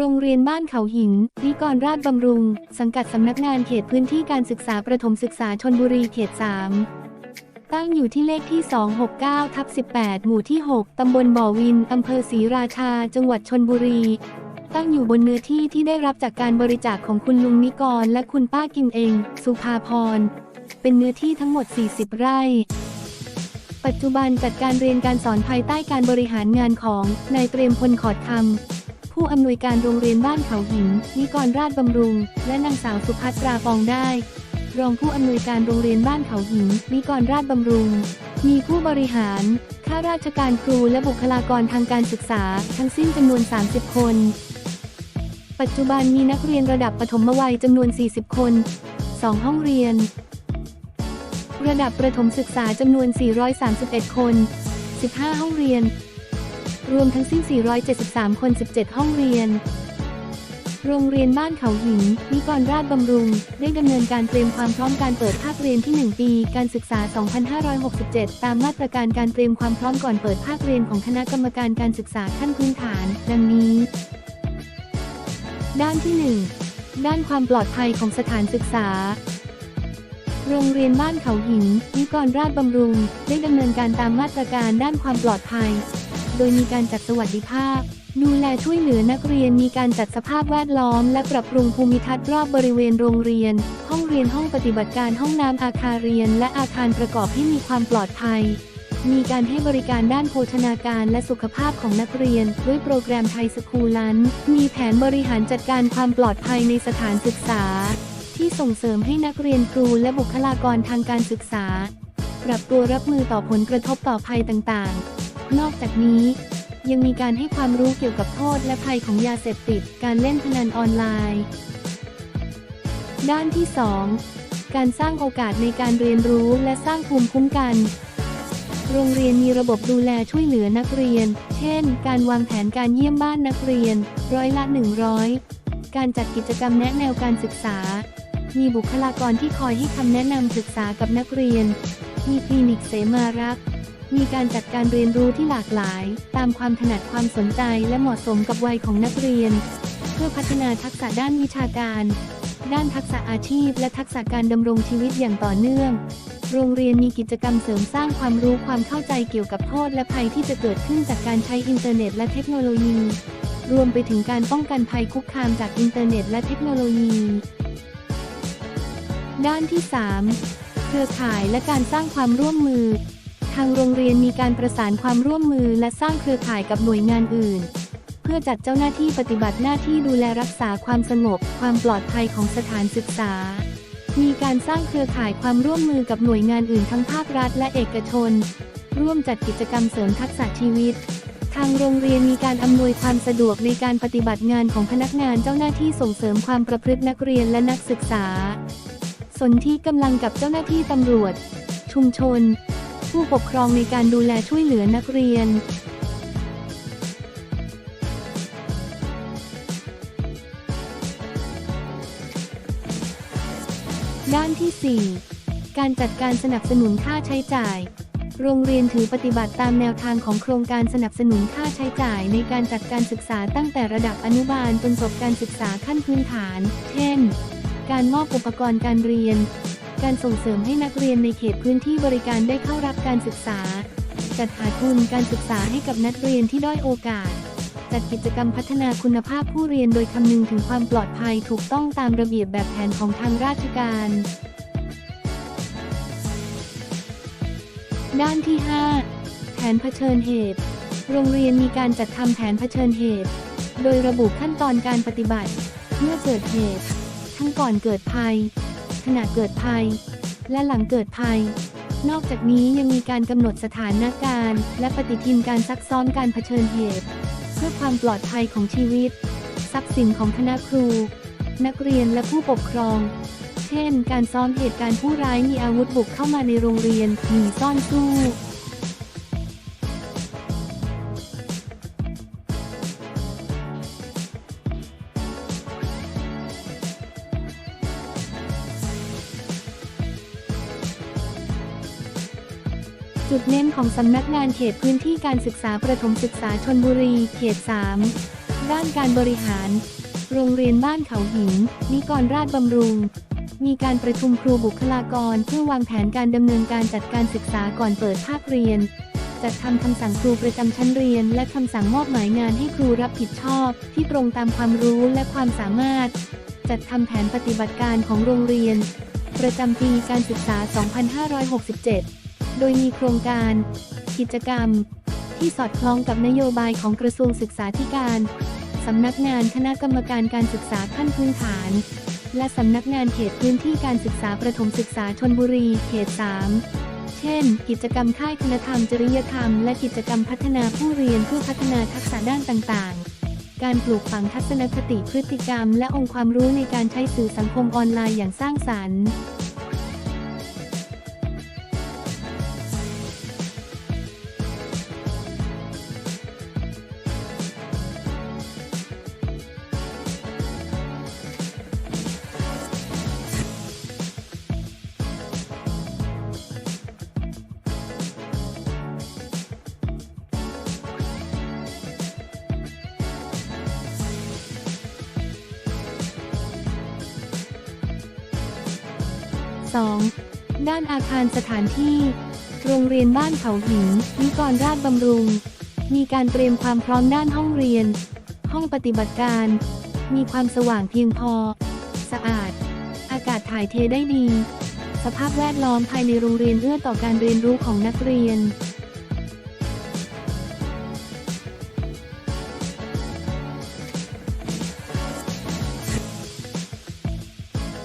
โรงเรียนบ้านเขาหิน นิกรราชบำรุง สังกัดสำนักงานเขตพื้นที่การศึกษาประถมศึกษาชนบุรีเขต 3 ตั้งอยู่ที่เลขที่ 269 ทับ 18 หมู่ที่ 6 ตำบลบ่อวิน อำเภอศรีราชา จังหวัดชนบุรี ตั้งอยู่บนเนื้อที่ที่ได้รับจากการบริจาคของคุณลุงนิกรและคุณป้ากิมเอง สุภาพร เป็นเนื้อที่ทั้งหมด 40 ไร่ปัจจุบันจัดการเรียนการสอนภายใต้การบริหารงานของนายเตรียมพลขอดคำ ผู้อำนวยการโรงเรียนบ้านเขาหิน นิกรราชบำรุง และนางสาวสุภัตราฟองได้ รองผู้อำนวยการโรงเรียนบ้านเขาหิน นิกรราชบำรุง มีผู้บริหาร ข้าราชการครูและบุคลากรทางการศึกษา ทั้งสิ้นจำนวน 30 คน ปัจจุบันมีนักเรียนระดับปฐมวัยจำนวน 40 คน 2 ห้องเรียน ระดับประถมศึกษาจำนวน 431 คน 15 ห้องเรียน รวมทั้งสิ้น 473 คน 17 ห้องเรียน โรงเรียนบ้านเขาหิน นิกรราชบำรุง ได้ดำเนินการเตรียมความพร้อมการเปิดภาคเรียนที่ 1 ปี การศึกษา 2567 ตามมาตรการการเตรียมความพร้อมก่อนเปิดภาคเรียนของคณะกรรมการการศึกษาขั้นพื้นฐาน ดังนี้ ด้านที่ 1 ด้านความปลอดภัยของสถานศึกษาโรงเรียนบ้านเขาหินนิกรราชบำรุง ได้ดำเนินการตามมาตรการด้านความปลอดภัย โดยมีการจัดสวัสดิภาพ ดูแลช่วยเหลือนักเรียนมีการจัดสภาพแวดล้อม และปรับปรุงภูมิทัศน์รอบบริเวณโรงเรียน ห้องเรียนห้องปฏิบัติการห้องน้ำอาคารเรียน และอาคารประกอบให้มีความปลอดภัย มีการให้บริการด้านโภชนาการและสุขภาพของนักเรียน ด้วยโปรแกรมไทยสคูลลันมีแผนบริหารจัดการความปลอดภัยในสถานศึกษา ที่ส่งเสริมให้นักเรียนครูและบุคลากรทางการศึกษา ปรับตัวรับมือต่อผลกระทบต่อภัยต่างๆ นอกจากนี้ ยังมีการให้ความรู้เกี่ยวกับโทษและภัยของยาเสพติด การเล่นพนันออนไลน์ ด้านที่ 2 การสร้างโอกาสในการเรียนรู้และสร้างภูมิคุ้มกัน โรงเรียนมีระบบดูแลช่วยเหลือนักเรียน เช่น การวางแผนการเยี่ยมบ้านนักเรียน ร้อยละ 100 การจัดกิจกรรมแนะแนวการศึกษา มีบุคลากรที่คอยให้คำแนะนำศึกษากับนักเรียน มีคลินิกเสมารัก มีการจัดการเรียนรู้ที่หลากหลาย ตามความถนัดความสนใจและเหมาะสมกับวัยของนักเรียน เพื่อพัฒนาทักษะด้านวิชาการ ด้านทักษะอาชีพ และทักษะการดำรงชีวิตอย่างต่อเนื่อง โรงเรียนมีกิจกรรมเสริมสร้างความรู้ความเข้าใจเกี่ยวกับโทษและภัยที่จะเกิดขึ้นจากการใช้อินเทอร์เน็ตและเทคโนโลยี รวมไปถึงการป้องกันภัยคุกคามจากอินเทอร์เน็ตและเทคโนโลยี ด้านที่ 3 เครือข่ายและการสร้างความร่วมมือางโรงเรียนมีการประสานความร่วมมือและสร้างเครือข่ายกับหน่วยงานอื่น เพื่อจัดเจ้าหน้าที่ปฏิบัติหน้าที่ดูแลรักษาความสงบ ความปลอดภัยของสถานศึกษา มีการสร้างเครือข่ายความร่วมมือกับหน่วยงานอื่นทั้งภาครัฐและเอกชน ร่วมจัดกิจกรรมเสริมทักษะชีวิตทางโรงเรียนมีการอำนวยความสะดวกในการปฏิบัติงานของพนักงานเจ้าหน้าที่ส่งเสริมความประพฤตินักเรียนและนักศึกษา สนที่กำลังกับเจ้าหน้าที่ตำรวจ ชุมชน ผู้ปกครองในการดูแลช่วยเหลือนักเรียนด้านที่ 4 การจัดการสนับสนุนค่าใช้จ่าย โรงเรียนถือปฏิบัติตามแนวทางของโครงการสนับสนุนค่าใช้จ่ายในการจัดการศึกษาตั้งแต่ระดับอนุบาลจนจบการศึกษาขั้นพื้นฐาน เช่น การมอบอุปกรณ์การเรียน การส่งเสริมให้นักเรียนในเขตพื้นที่บริการได้เข้ารับการศึกษา จัดหาทุนการศึกษาให้กับนักเรียนที่ด้อยโอกาส จัดกิจกรรมพัฒนาคุณภาพผู้เรียนโดยคำนึงถึงความปลอดภัยถูกต้องตามระเบียบแบบแผนของทางราชการ ด้านที่ 5 แผนเผชิญเหตุ โรงเรียนมีการจัดทำแผนเผชิญเหตุ โดยระบุขั้นตอนการปฏิบัติ เมื่อเกิดเหตุ ทั้งก่อนเกิดภัย ขณะเกิดภัย และหลังเกิดภัย นอกจากนี้ยังมีการกำหนดสถานการณ์ และปฏิทินการซักซ้อมการเผชิญเหตุ เพื่อความปลอดภัยของชีวิต ทรัพย์สินของคณะครู นักเรียนและผู้ปกครอง เช่น การซ้อมเหตุการณ์ผู้ร้ายมีอาวุธบุกเข้ามาในโรงเรียนหนีซ่อนสู้ จุดเน้นของสำนักงานเขตพื้นที่การศึกษาประถมศึกษาชนบุรี เขต 3 ด้านการบริหาร โรงเรียนบ้านเขาหิน นิกรราชบำรุง มีการประชุมครูบุคลากร เพื่อวางแผนการดำเนินการจัดการศึกษาก่อนเปิดภาคเรียน จัดทำคำสั่งครูประจำชั้นเรียน และคำสั่งมอบหมายงานให้ครูรับผิดชอบ ที่ตรงตามความรู้และความสามารถ จัดทำแผนปฏิบัติการของโรงเรียน ประจำปีการศึกษา 2567 โดยมีโครงการ กิจกรรม ที่สอดคล้องกับนโยบายของกระทรวงศึกษาธิการสำนักงานคณะกรรมการการศึกษาขั้นพื้นฐาน และสำนักงานเขตพื้นที่การศึกษาประถมศึกษาชนบุรี เขต 3 เช่น กิจกรรมค่ายคุณธรรมจริยธรรม และกิจกรรมพัฒนาผู้เรียนเพื่อพัฒนาทักษะด้านต่างๆ การปลูกฝังทัศนคติพฤติกรรม และองค์ความรู้ในการใช้สื่อสังคมออนไลน์อย่างสร้างสรรค์ 2. ด้านอาคารสถานที่ โรงเรียนบ้านเขาหิน นิกรราชบำรุง มีการเตรียมความพร้อมด้านห้องเรียน ห้องปฏิบัติการ มีความสว่างเพียงพอ สะอาด อากาศถ่ายเทได้ดี สภาพแวดล้อมภายในโรงเรียนเอื้อต่อการเรียนรู้ของนักเรียน